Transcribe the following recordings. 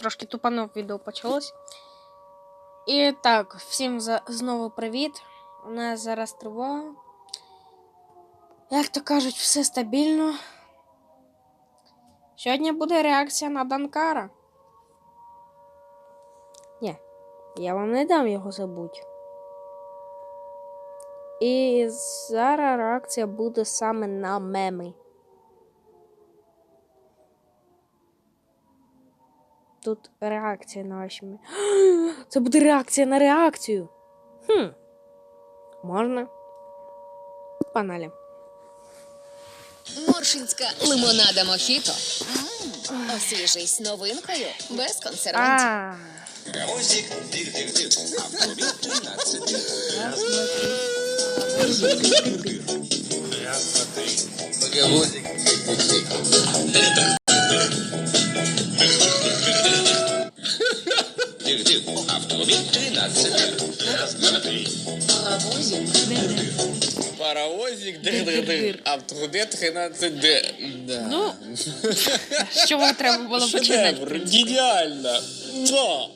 трошки тупанув відео почалось. І так, всім за... знову привіт. У нас зараз тривога. Як то кажуть, все стабільно. Сьогодні буде реакція на Данкара. Ні, я вам не дам його забуть. І зараз реакція буде саме на меми. тут реакція на ваші. Це буде реакція на реакцію. Хм. Можна. Паналі. Моршинська лимонада Мохіто. Освіжись новинкою без консервантів. А. Гарозик, тих, тих, тих. А в тобі 13 тих. Раз, два, три. Раз, два, три. Гарозик, тих, тих, тих. Паровозик дир-дир-дир, а в трубе 13D. Да. Ну, з чого треба було починати? Шедевр. Да.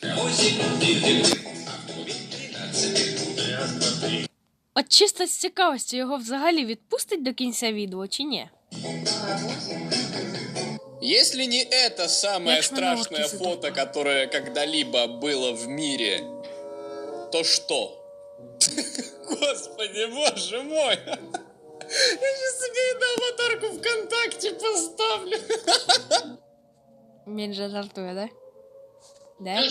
Паровозик, дик-дик-дик, автомобиль 13. Раз, два, три. От чисто з цікавості його взагалі відпустить до кінця відео чи ні? Если не это самое страшное фото, которое когда-либо было в мире, то что? Господи, боже мой! Я сейчас себе на аватарку ВКонтакте поставлю. Він же жартує, да? Да?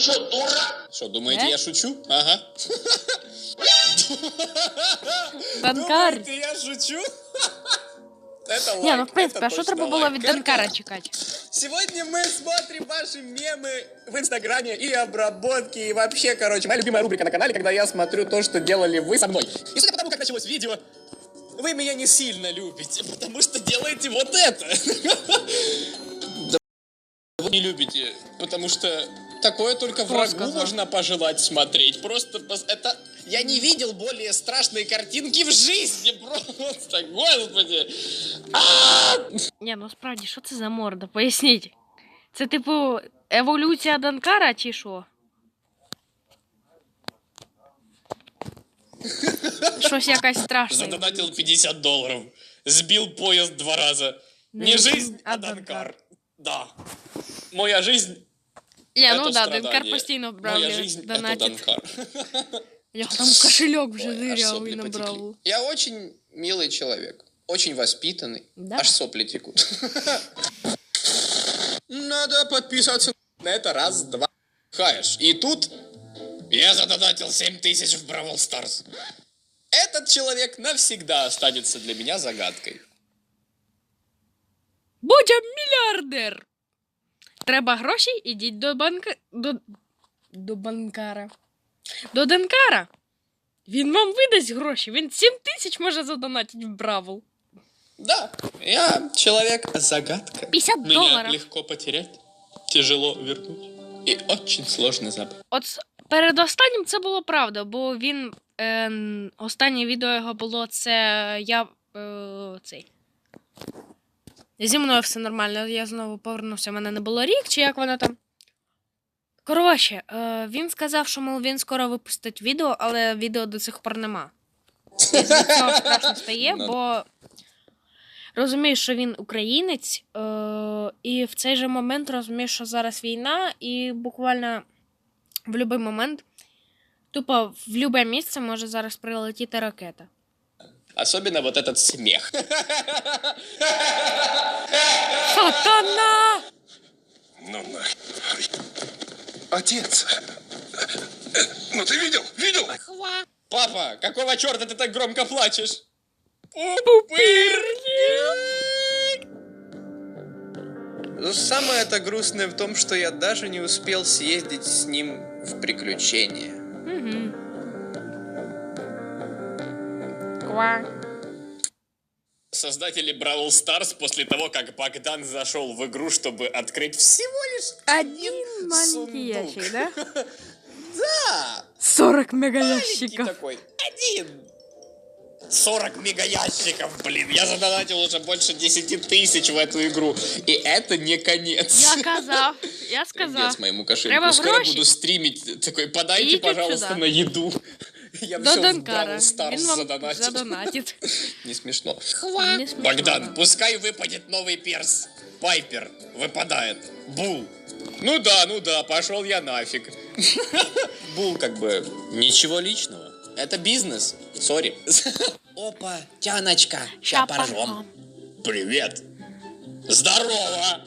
Что, думаете, Да? я шучу? Ага. Данкар! Думаете, я шучу? Это лайк. Ні, ну в принципі, это а що точно треба було лайк. від Данкара чекати? Сегодня мы смотрим ваши мемы в Инстаграме и обработки, и вообще, короче, моя любимая рубрика на канале, когда я смотрю то, что делали вы со мной. И судя по тому, как началось видео, вы меня не сильно любите, потому что делаете вот это. Да Вы не любите, потому что такое только Кто врагу сказал? можно пожелать смотреть. Просто пос- это... Я не видел более страшные картинки в жизни, просто, господи. Ні, ну справді, що це за морда? Поясніть. Це типу еволюція Данкара чи що? Щось якась страшна. Задонатил 50 долларов. Сбил поезд два раза. Не Не жизнь, жизнь, а а Данкар. Да. Моя жизнь Ні, это ну да, страдание. Данкар постійно брав Моя жизнь это донатить. Данкар. Я там кошельок вже Ой, аж дырявий сопли набрав. потекли. Я очень милый человек. Очень воспитанный. Да? Аж сопли текут. Надо подписаться на это раз, два. Хаешь. И тут я задонатил 7 тысяч в Бравл Старс. Этот человек навсегда останется для меня загадкой. Будь мільярдер! Треба гроші, ідіть до банка. До, до банкара. До Данкара. Він вам видасть гроші. Він 7 тисяч може задонатити в Бравл. Да, я человек-загадка. 50 Меня долларов. легко потерять, тяжело вернуть и очень сложно забыть. От перед останнім це було правда, бо він. Е, останнє відео його було це я. Е, цей. Зі мною все нормально. Я знову повернувся. У мене не було рік, чи як воно там. Коротше, е, він сказав, що мол, він скоро випустить відео, але відео до сих пор нема. І з цього страшно стає, Ну. бо розумієш, що він українець, е, і в цей же момент розумієш, що зараз війна, і буквально в будь-який момент, тупо в будь-яке місце може зараз прилетіти ракета. Особенно вот этот смех. Сатана! Ну нахер. Отец. Ну ты видел? Видел? Папа, какого черта ты так громко плачешь? Ну, Самое это грустное в том, что я даже не успел съездить с ним в приключения. Угу. Ква. Создатели Бравл Старс после того, как Богдан зашел в игру, чтобы открыть всего лишь Один маленький сундук. ящик, да? Да, 40 маленький мегаящиков. такой, один. 40 мегаящиков, блин. Я задонатил уже больше 10 тысяч в эту игру. И это не конец. Я казав, я сказав. Конец моему кошельку. Треба Скоро гроші. буду стримить. Такой, подайте, Ідіть пожалуйста, сюди. на еду. Я До все в Данкара. Бравл Старс Він вам задонатил. задонатить. Не смешно. Не смішно, Богдан, да. пускай выпадет новый перс. Пайпер выпадает. Бул. Ну да, ну да, пошел я нафиг. Бул как бы ничего личного. Это бизнес. Сори. Опа, тяночка. Ща поржем. Привет. Здорово.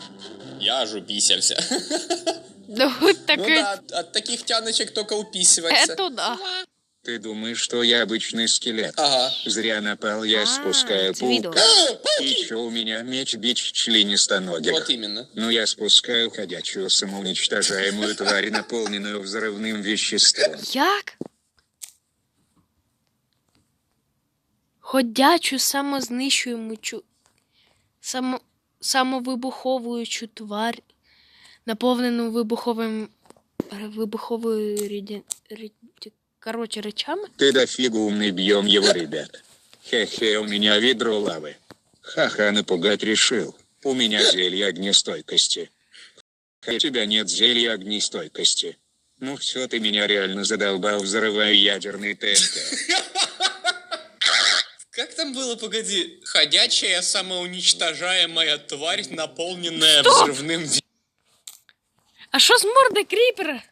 Я аж уписался. Ну, Ну таке, да, от- от таких тяночек только уписываться. это да. Ты думаешь, что я обычный скелет? Ага. Зря напал, я А, спускаю паука. И еще у меня меч-бич членистоногих. Вот именно. Но я спускаю ходячую самоуничтожаемую тварь, наполненную взрывным веществом. Як? Ходячу самознищуючу, само, самовибуховуючу тварь, наповнену вибуховим вибуховою ріді, ріді, коротше, речами. Ты дофига умный, бьем его, ребят. Хе-хе, у меня ведро лавы. Ха-ха, напугать решил. У меня зелье огнестойкости. У тебя нет зелья огнестойкости. Ну все, ты меня реально задолбал, взрываю ядерный ТНТ. Как там было, погоди? Ходячая самоуничтожаемая тварь, наполненная взрывным ви- А що з морди кріпера?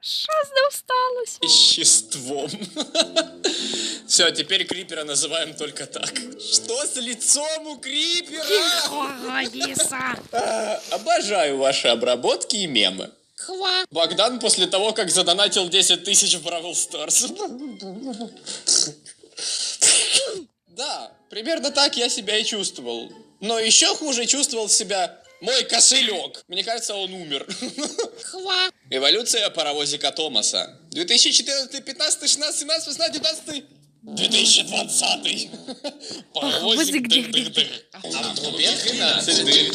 Що з ним сталося? веществом. Все, теперь Крипера называем только так. Что с лицом у Крипера? А, Обожаю ваши обработки и мемы. Богдан после того, как задонатил 10 тысяч в Бравл Старс. Да, примерно так я себя и чувствовал. Но еще хуже чувствовал себя мой кошелек. Мне кажется, он умер. Эволюция паровозика Томаса. 2014, 15, 16, 17, 18, 19, 2020. Паровозик дых-дых-дых. А в трубе 13 дыр.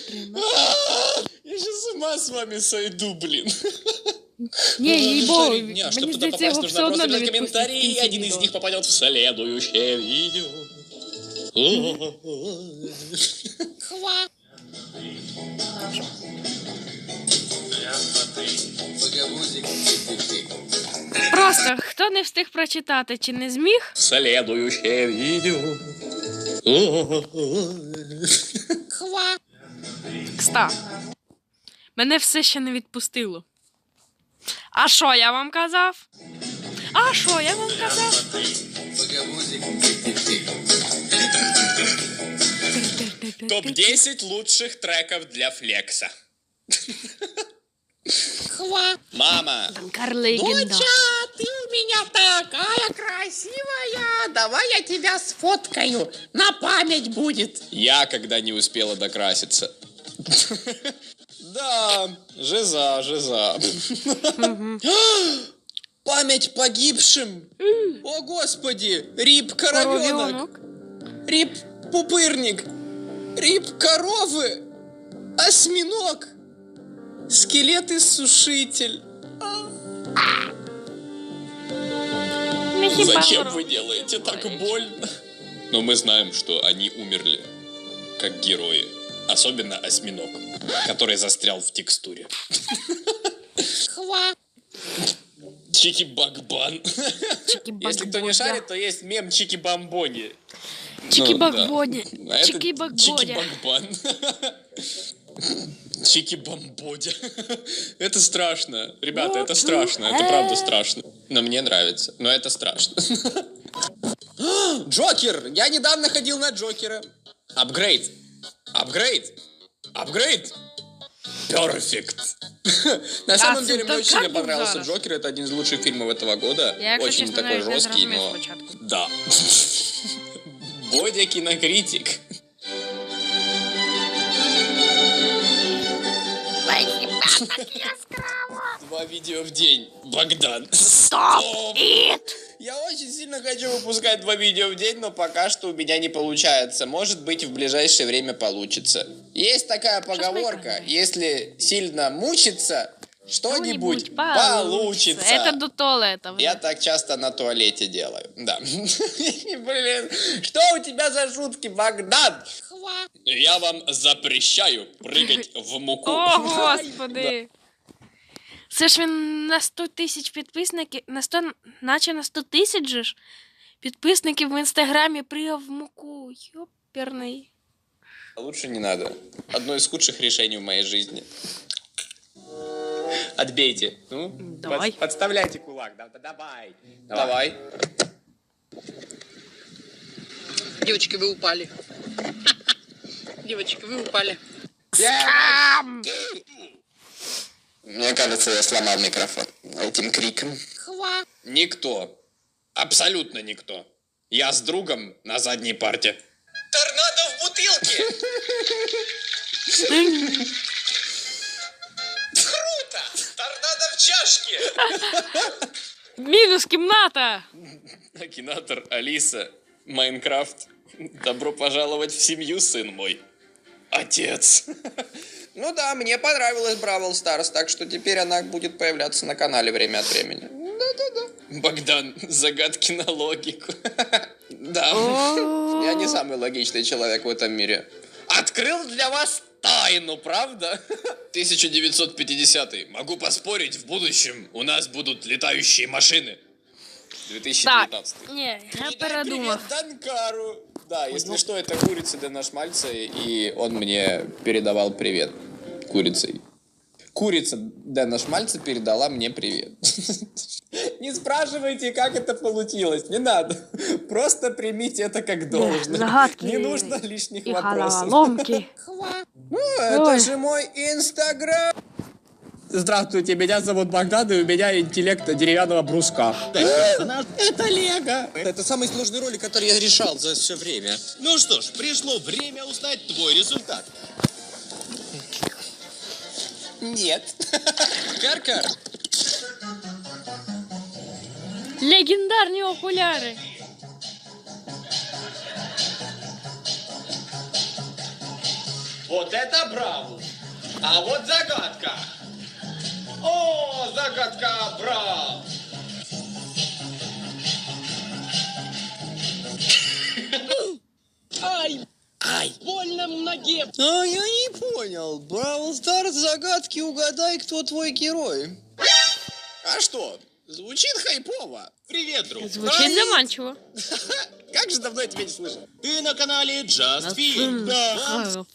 Вітрина. Я сейчас с ума с вами сойду, блин. Ні, їй бо, Дня, чтобы мені туда здається, попасть, його нужно все одно просто не написать відпустять. в комментарий, и кінці один из відео. них попадет в следующее видео. Просто хто не встиг прочитати чи не зміг, Следующее видео. кста. Мене все ще не відпустило. А що я вам казав? А що я вам казав? Топ-10 лучших треков для флекса. Мама. Данкар легенда. ты у меня такая красивая. Давай я тебя сфоткаю. На память будет. Я когда не успела докраситься. Да, жиза, жиза. Память погибшим. О, господи, Рип коровенок. Рип пупырник. Рип коровы. Осьминог. Скелет и сушитель. Зачем вы делаете так больно? Но мы знаем, что они умерли как герои. Особенно осьминог, который застрял в текстуре. Хва. Чики Багбан. Если кто не шарит, то есть мем Чики Бамбони. Чики Ну, да. Багбоні. А это Чики Чики Багбоня. Багбан. Чики Бамбодя. Это страшно. Ребята, это страшно. Это правда страшно. Но мне нравится. Но это страшно. Джокер! Я недавно ходил на Джокера. Апгрейд. Апгрейд. Апгрейд. Перфект. На самом деле, мне так очень как сильно бы понравился зараз. Джокер. Это один из лучших фильмов этого года. Я, якщо Очень чесно, такой навіть не жесткий, зрозумів но... спочатку. Да. Бодя кинокритик. Два видео в день. Богдан. Стоп! Іт! Я очень сильно хочу выпускать два видео в день, но пока что у меня не получается. Может быть, в ближайшее время получится. Есть такая поговорка, если сильно мучиться, что-нибудь получится. Это до туалета. Я так часто на туалете делаю. Да. Блин, что у тебя за шутки, Богдан? Я вам запрещаю прыгать в муку. О, господи. Це ж він на 100 тисяч підписників, на 100, наче на 100 тисяч же ж підписників в інстаграмі пригав в муку. Йоперний. Лучше не надо. Одно из худших решений в моей жизни. Отбейте. Ну, Давай. под- подставляйте кулак. Да, да, давай. Давай. Девочки, вы упали. Девочки, вы упали. Мне кажется, я сломал микрофон этим криком. Хва. Никто. Абсолютно никто. Я с другом на задней парте. Торнадо в бутылке! Круто! Торнадо в чашке! Мінус кімната! Акинатор, Алиса, Майнкрафт. Добро пожаловать в семью, сын мой. Отец. Ну да, мне понравилась Бравл Старс, так что теперь она будет появляться на канале время от времени. Да-да-да. Богдан, загадки на логику. Да. Я не самый логичный человек в этом мире. Открыл для вас тайну, правда? 1950 Могу поспорить, в будущем у нас будут летающие машины. Так, 2019 ні, я передумав. привет Данкару. Да, если что, это курица Дэна Шмальца, и он мне передавал привет курицей. Курица Дэна Шмальца передала мне привет. Не спрашивайте, как это получилось, не надо. Просто примите это как должное. загадки Не нужно лишних вопросов. Хва. Ну, это же мой инстаграм. Здравствуйте, меня зовут Богдан, и у меня интеллект деревянного бруска. Это Лего. Это самый сложный ролик, который я решал за все время. Ну что ж, пришло время узнать твой результат. Нет. Кар-кар. Легендарні окуляри. Вот это браво. А вот загадка. О, загадка браво. Ай! Ай! Больно в ноге! А я не понял. Бравл Старс загадки угадай, кто твой герой. А что? Звучит хайпово. Привет, друг! Звучить заманчиво. Как же давно я тебя не слышал. Ты на канале Just Film. Да.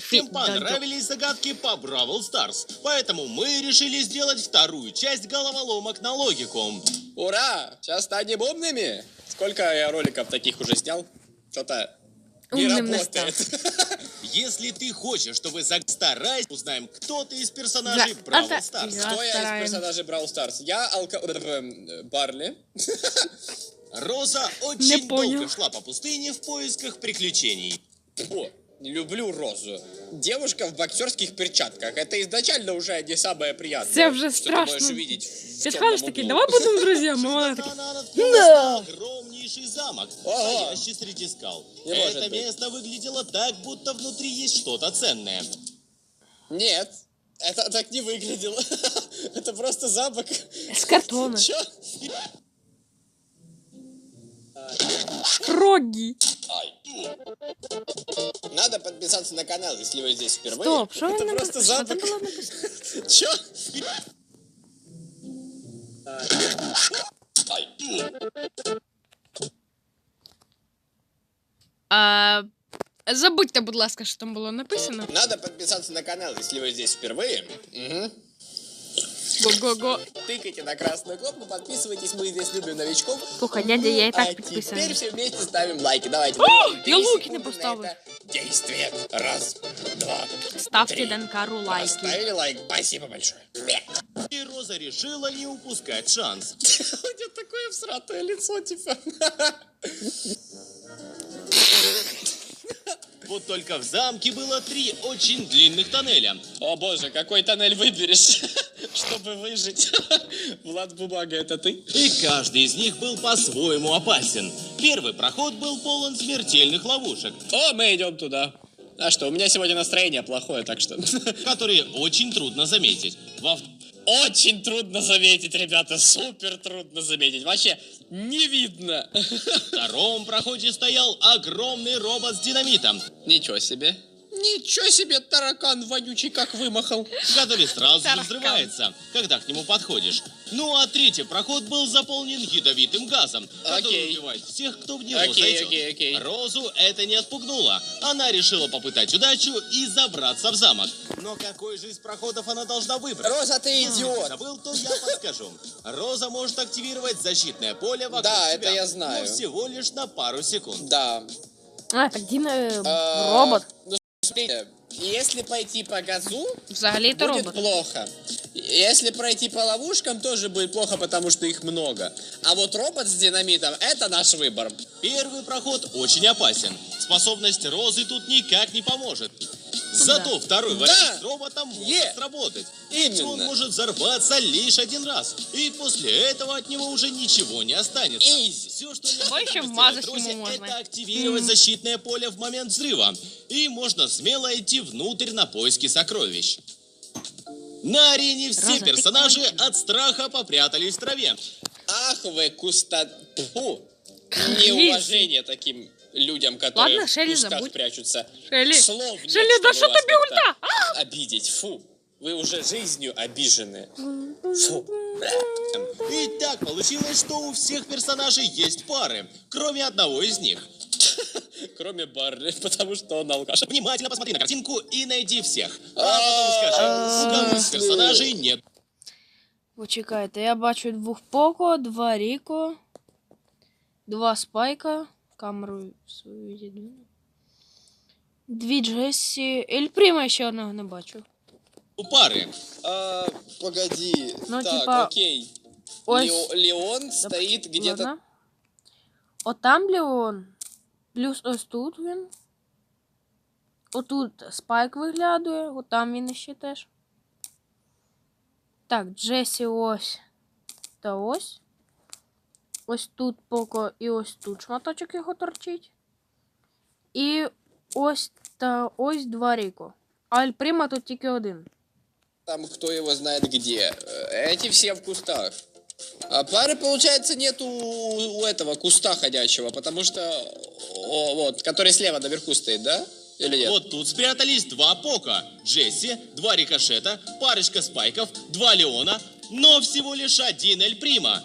Всем понравились загадки по Бравл Старс, поэтому мы решили сделать вторую часть головоломок на логику. Ура! Сейчас станем умными. Сколько я роликов таких уже снял? Что-то не работает. Если ты хочешь, чтобы старайся, узнаем, кто ты из персонажей Да, Бравл Старс. Кто я из персонажей Brawl Stars? Я алка... э, Барли. Роза Не очень понял. долго шла по пустыне в поисках приключений. О, люблю Розу. Девушка в боксерских перчатках. Это изначально уже не самое приятное. Це вже что ты страшно. можешь увидеть в темном такий, углу. давай будемо друзьями. Така, Она наткнулась на огромнейший замок, Ага. стоящий среди скал. Не может Это быть. место выглядело так, будто внутри есть что-то ценное. Нет, это так не выглядело. Это просто замок. з картону. Чё? Фрогі. Ай. Надо подписаться на канал, если вы здесь впервые. Стоп, що Это не просто написано? Чё? Ай. А, забудьте, будь ласка, що там було написано. Надо подписаться на канал, если вы здесь впервые. Мгм. Го-го-го. Тыкайте на красную кнопку, подписывайтесь, мы здесь любим новичков. Слухай, дядя, я і так а підписаний. теперь все вместе ставим лайки. Давайте. О, я луки не поставил. Действие. Раз, два, Ставте три. Данкару лайки. Поставили лайк. Спасибо большое. И Роза решила не упускать шанс. У тебя такое всратое лицо, типа. Вот только в замке было три очень длинных тоннеля. О боже, какой тоннель выберешь, чтобы выжить? Влад Бумага, это ты? И каждый из них был по-своему опасен. Первый проход был полон смертельных ловушек, О, мы идем туда. А что, у меня сегодня настроение плохое, так что... которые очень трудно заметить. Во Очень трудно заметить, ребята, супер трудно заметить. Вообще не видно. втором проходе стоял огромный робот с динамитом, Ничего себе. Ничего себе, таракан вонючий как вымахал. который сразу же Таракан. взрывается, когда к нему подходишь. Ну а третий проход был заполнен ядовитым газом, который Окей. убивает всех, кто в него Окей, зайдет. окей, окей. Розу это не отпугнуло. Она решила попытать удачу и забраться в замок. Но какой же из проходов она должна выбрать? Роза, ты Если идиот. забыл, то я подскажу. Роза может активировать защитное поле вокруг Да, себя, это я знаю. Но всего лишь на пару секунд. Да. А, так Діна е, А, робот. Если пойти по газу, Взагалі то будет робот. плохо. Если пройти по ловушкам, тоже будет плохо, потому что их много. А вот робот с динамитом – это наш выбор. Первый проход очень опасен. Способность Розы тут никак не поможет. Зато второй вариант с роботом может Е. сработать. Ведь он Именно. может взорваться лишь один раз. И после этого от него уже ничего не останется. Изи. Все, что необходимо сделать это активировать защитное поле в момент взрыва. И можно смело идти внутрь на поиски сокровищ. На арене все Роза, персонажи от страха попрятались в траве. Ах вы куста... Фу. Неуважение таким людям, которые Ладно, в Шелли, кустах забудь. прячутся. Шелли, Слов нет, Шелли, да чтобы что вас тебе как-то ульта? Обидеть. Фу. Вы уже жизнью обижены. Фу. И так получилось, что у всех персонажей есть пары, кроме одного из них. Кроме Барри, потому что он алкаш. Внимательно посмотри на картинку и найди всех. А потом скажи, у кого из персонажей нет Почекайте, я бачу двох Поко, два Ріко, два Спайка Камеру свою відійду. Дві Джессі. Ель Пріма ще одного не бачу. пары. А, погоди. Ну, так, типа, окей. ось- Лео- Леон стоит где-то... Ладно. Отам Леон. Плюс ось тут він. Отут Спайк виглядує, отам він ще теж. Так, Джесі ось. Та ось. Ось тут Поко і ось тут шматочок його торчить. І ось та ось два Ріко. А Аль Прима тут тільки один. Там кто его знает где. Э, Эти все в кустах. А пары, получается, нету у у этого куста ходячего, потому что... О, вот, который слева наверху стоит, да? Или нет? Вот тут спрятались два Пока, Джесси, два Рикошета, парочка Спайков, два Леона, но всего лишь один Эль Прима.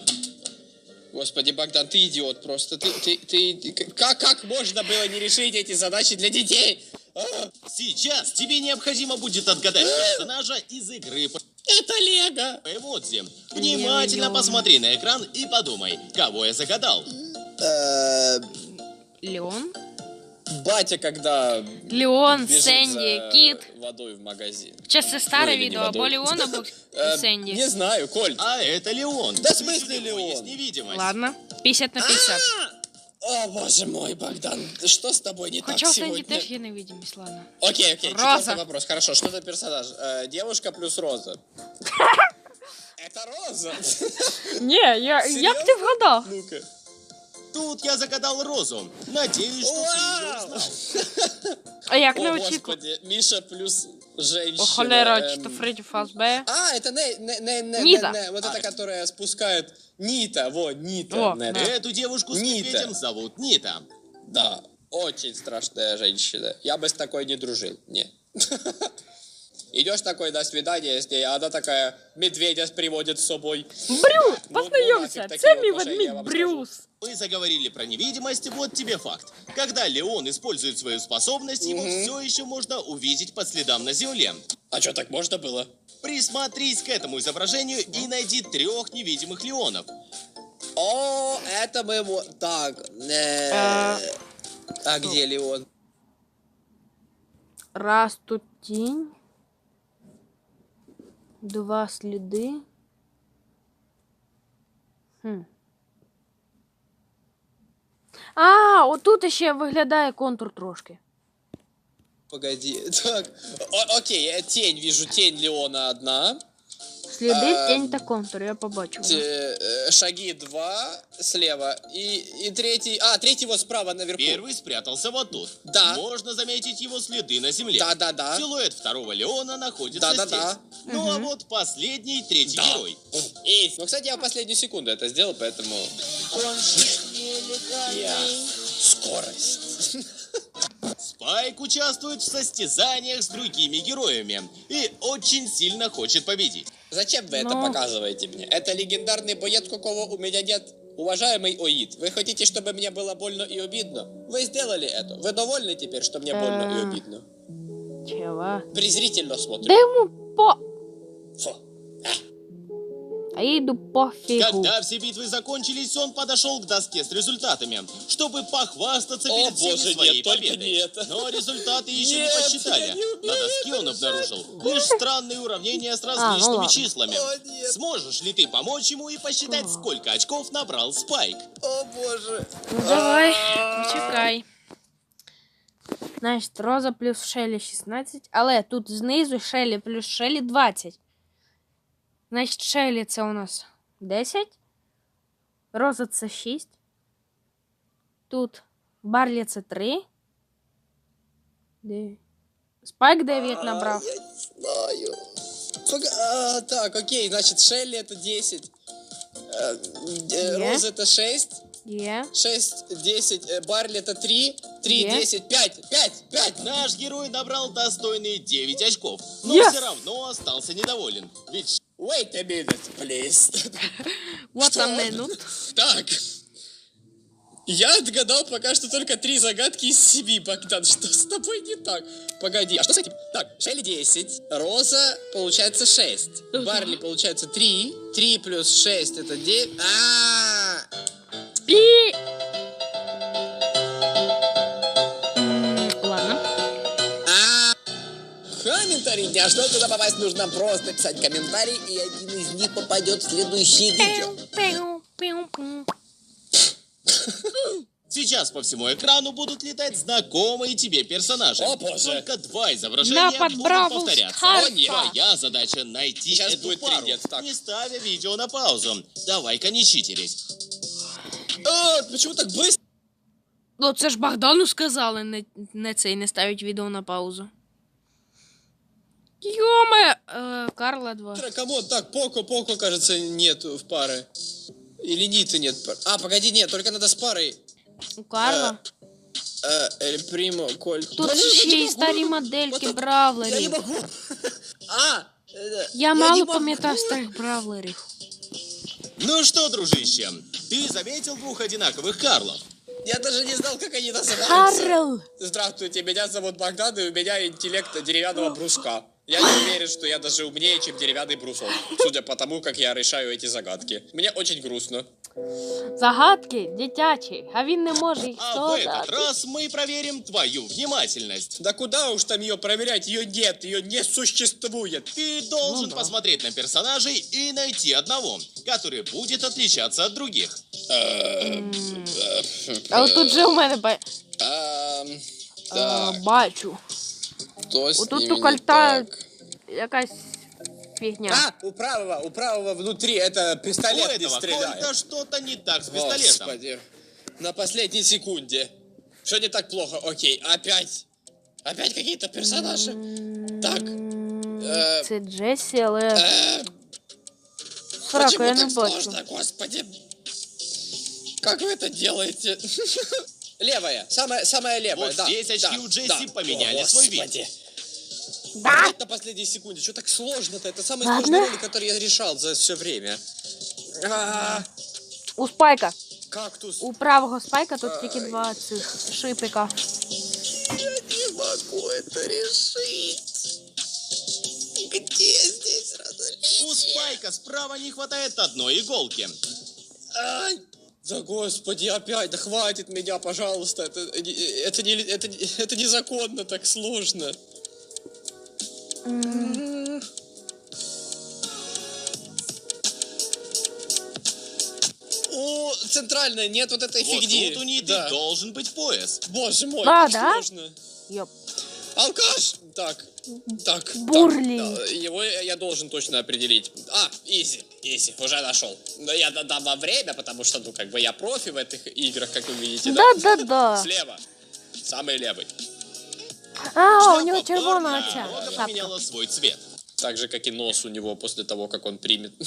Господи, Богдан, ты идиот просто. Ты, ты, ты... Как, как можно было не решить эти задачи для детей? А, Сейчас тебе необходимо будет отгадать персонажа из игры это Лего! эмодзи. Внимательно посмотри на экран и подумай, кого я загадал. Э, Леон Батя, когда Леон, бежит Сенді, за Кіт. водой в магазин. Чи це старе Ой, відео, не або водой. Леон, або Э, Сенді. Не знаю, Коль. А это Леон. Да в смысле У него Леон? есть невидимость. Ладно, 50 на 50. О, боже мой, Богдан, что с тобой не Хоча так у Сенді сегодня? теж є невидимість, ладно. Окей, окей, Роза. четвертый вопрос. Хорошо, что за персонаж? Э, девушка плюс Роза. Это Роза. Ні, я, як ти вгадав? Ну-ка. Тут я загадал Розу. Надеюсь, что ты ее узнал. А як О, очікував? господи, Миша плюс женщина. О, холера, эм. чи то Фредді Фазбе. А, это не, не, не, не, Нита. не, не, вот это, которая спускает Нита, во, Нита. О, Не, да. Эту девушку с Нита. медведем зовут Нита. Да, очень страшная женщина. Я бы с такой не дружил, не. Идешь такой на свидание с ней, а она такая медведя приводит с собой. Брюс! Ну, Познайомся, ну, нафиг це такі мій отношення, я ведмідь вам Брюс. Мы заговорили про невидимость, вот тебе факт. Когда Леон использует свою способность, его все еще можно увидеть по следам на земле. А что, так можно было? Присмотрись к этому изображению и найди трех невидимых Леонов. О, это мы вот так. э, А. А где Леон? Раз тут тінь. Два сліди. Хм. А, отут ще виглядає контур трошки. Погоди. Так. О- окей, я тень вижу, тень Леона одна. Сліди, Ем, тінь та контур, я побачив. Э, шаги два слева. И, и третий... А, третий вот справа наверху. Первый спрятался вот тут. Да. Можно заметить его следы на земле. Да-да-да. Силуэт второго Леона находится Да-да-да. здесь. Ну а вот последний, третий Да. герой. И, ну, кстати, я в последнюю секунду это сделал, поэтому... Я... Скорость. Спайк участвует в состязаниях с другими героями и очень сильно хочет победить. Зачем вы это Но- показываете мне? Это легендарный боец, какого у меня нет. Уважаемый Оид, вы хотите, чтобы мне было больно и обидно? Вы сделали это. Вы довольны теперь, что мне больно и Э. обидно? Чого? Презрительно смотрю. Да йому по. Фу. А я йду по фігу. Когда все битвы закончились, он подошел к доске с результатами, чтобы похвастаться О, перед всеми боже, своей нет, только победой. не это. Но результаты еще Нет, не посчитали. я не умею На доске он это обнаружил лишь странные уравнения с различными ну ладно. числами. О, нет. Сможешь ли ты помочь ему и посчитать, сколько очков набрал Спайк? О боже. Ну давай, почекай. Значить, Роза плюс Шелі 16, але тут знизу Шелі плюс Шелі 20. Значить, Шелі це у нас 10. Роза це 6. Тут Барлі це 3. Де? Спайк 9 набрав. Я не знаю. А, так, окей, значит, Шелли это 10. э, э. Роза это 6. Є. 6, 10. э, Барли это 3. 3, Е. 10, 5. 5, 5. Наш герой набрал достойные 9 очков, но Yes! все равно остался недоволен. Ведь Wait a minute, please. What a minute. Так. Я отгадал пока что только три загадки из семи, Богдан. Что с тобой не так? Погоди, а что с этим? Так, Шелли 10, Роза получается 6, Барли получается 3, 3 плюс 6 это 9. А, Пі! М, Ладно. а. Комментарий. А что туда попасть нужно просто писать комментарий, и один из них попадет в следующее видео. Сейчас по всему экрану будут летать знакомые тебе персонажи. О, боже. Только два изображения Напад будут повторяться. О, нет. Твоя задача найти Сейчас эту будет пару, так. не ставя видео на паузу. Давай-ка не читерись. А, почему так быстро? Ну, це ж Богдану сказали, не, не цей, не ставить відео на паузу. Йоме! Е, Карла 2. Камон, так, Поко, Поко, кажется, нет в пары. Или Ниты нет. пар- А, погоди, нет, только надо с парой. У Карла. Э, Эль Примо, Коль. Тут Блин, я ще не й могу. старі Вот модельки так. Я не бравлерів. могу. А! э, Я не мало могу. пам'ятаю старих бравлерів. Ну что, дружище, ты заметил двух одинаковых Карлов? Я даже не знал, как они называются. Карл! Здравствуйте, меня зовут Богдан, и у меня интеллект деревянного бруска. Я не уверен, что я даже умнее, чем деревянный брусок, судя по тому, как я решаю эти загадки. Мне очень грустно. Загадки дитячі, а він не може їх А в этот складати. раз мы проверим твою внимательность. Да куда уж там ее проверять? Ее нет, ее не существует. Ты должен Ну да. посмотреть на персонажей и найти одного, который будет отличаться от других. А от тут же у мене ба... Эм, е, так, бачу. что с Отут ними у не кольта так? якась фігня. А, у правого, у правого внутри это У пистолет не этого стреляет. что-то не так с пистолетом. Господи. На последней секунде. Что не так плохо? Окей, опять. Опять какие-то персонажи. Так. Э, Це Джесі, але э, почему я не так бачу. сложно, господи? Как вы это делаете? Левая, самая, самая левая, Вот да. здесь очки да, у Джесси да. поменяли О, свой вид. Да? Опять на последней секунде. Что так сложно-то? Это самый Ладно. сложный ролик, который я решал за все время. А, У спайка. кактус. У правого спайка тут тільки два цих шипика. Не могу это решить. Где здесь различие? У Спайка справа не хватает одной иголки. Ай! Да господи, опять, да хватит меня, пожалуйста. Это, не- это, не, это, это незаконно, так сложно. О, центральная, нет вот этой Вот фигни. тут у Ниты Да. должен быть пояс. Боже мой, А, как да? сложно. Йоп. Алкаш! Так, так. Бурли. так, да, его я должен точно определить. А, изи, изи, уже нашел. Но я дам вам время, потому что, ну, как бы я профи в этих играх, как вы видите, да? Да-да-да. Слева. Самый левый. А, у нього Жопа червона парня ця немного шапка. поменяла свой цвет. Так же, как и нос у него после того, как он примет.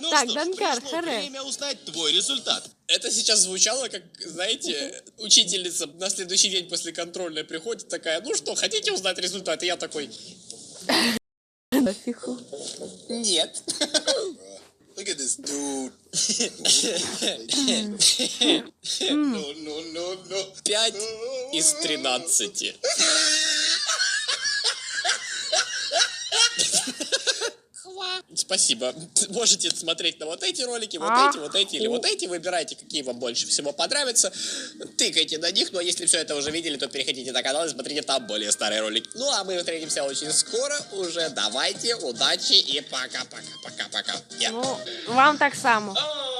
Ну Так, что ж, Данкар, пришло харе. время узнать твой результат. Это сейчас звучало, как, знаете, учительница на следующий день после контрольной приходит такая, ну что, хотите узнать результат? И я такой, нет. Look at this dude. Ну, ну, ну, ну. Пять из тринадцати. Спасибо. Можете смотреть на вот эти ролики, вот А. эти, вот эти или вот эти. Выбирайте, какие вам больше всего понравятся. Тыкайте на них. А если все это уже видели, то переходите на канал и смотрите там более старые ролики. Ну а мы встретимся очень скоро уже. Давайте, удачи и пока-пока-пока-пока. Ну, вам так само. А,